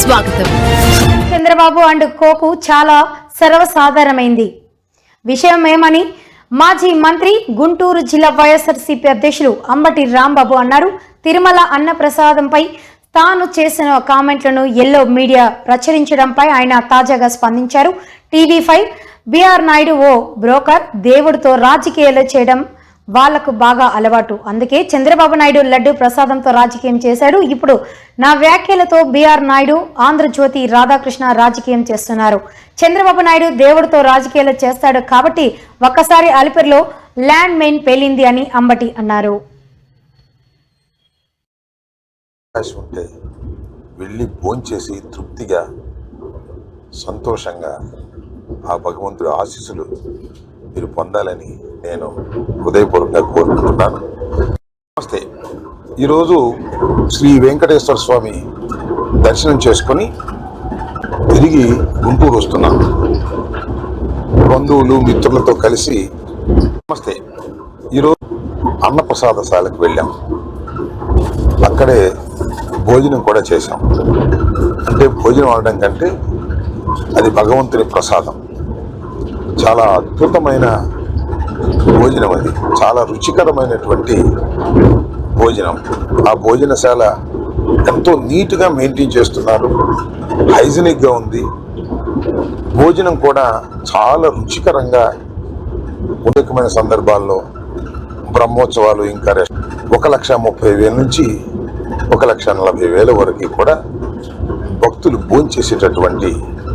స్వాగతం. Chandrababu and Coke చాలా సర్వసాధారణమైంది. విషయం ఏమని మాజీ మంత్రి గుంటూరు జిల్లా వైఎస్ఆర్సీపీ అధ్యక్షులు అంబటి రాంబాబు అన్నారు. తిరుమల అన్నప్రసాదంపై తాను చేసిన కామెంట్లను ఎల్లో మీడియా ప్రచురించడంపై ఆయన తాజాగా స్పందించారు. టీవీ ఫైవ్ బీఆర్ నాయుడు ఓ బ్రోకర్ దేవుడితో రాజకీయాలు చేయడం వాళ్ళకు బాగా అలవాటు. అందుకే చంద్రబాబు నాయుడు లడ్డు ప్రసాదంతో రాజకీయం చేశాడు. ఇప్పుడు నా వ్యాఖ్యలతో బీఆర్ నాయుడు ఆంధ్రజ్యోతి రాధాకృష్ణ రాజకీయం చేస్తున్నారు. చంద్రబాబు నాయుడు దేవుడితో రాజకీయాలు చేస్తాడు కాబట్టి ఒక్కసారి అలిపిరిలో ల్యాండ్ మైన్ పేలింది అని అంబటి అన్నారు. ఉంటే వెళ్ళి భోంచేసి తృప్తిగా సంతోషంగా ఆ భగవంతుడి ఆశీస్సులు మీరు పొందాలని నేను హృదయపూర్వకంగా కోరుకుంటున్నాను. నమస్తే. ఈరోజు శ్రీ వెంకటేశ్వర స్వామి దర్శనం చేసుకొని తిరిగి గుంటూరు వస్తున్నాను బంధువులు మిత్రులతో కలిసి నమస్తే. ఈరోజు అన్నప్రసాదశాలకు వెళ్ళాం. అక్కడే భోజనం కూడా చేశాం. అంటే భోజనం అనడం కంటే అది భగవంతుని ప్రసాదం. చాలా అద్భుతమైన భోజనం అది. చాలా రుచికరమైనటువంటి భోజనం. ఆ భోజనశాల ఎంతో నీట్గా మెయింటైన్ చేస్తున్నారు. హైజీనిక్గా ఉంది. భోజనం కూడా చాలా రుచికరంగా అనేకమైన సందర్భాల్లో బ్రహ్మోత్సవాలు ఇంకా రెస్ట్ ఒక లక్ష ముప్పై వేల నుంచి ఒక లక్ష నలభై వేల వరకు కూడా భక్తులు భోంచేసేటటువంటి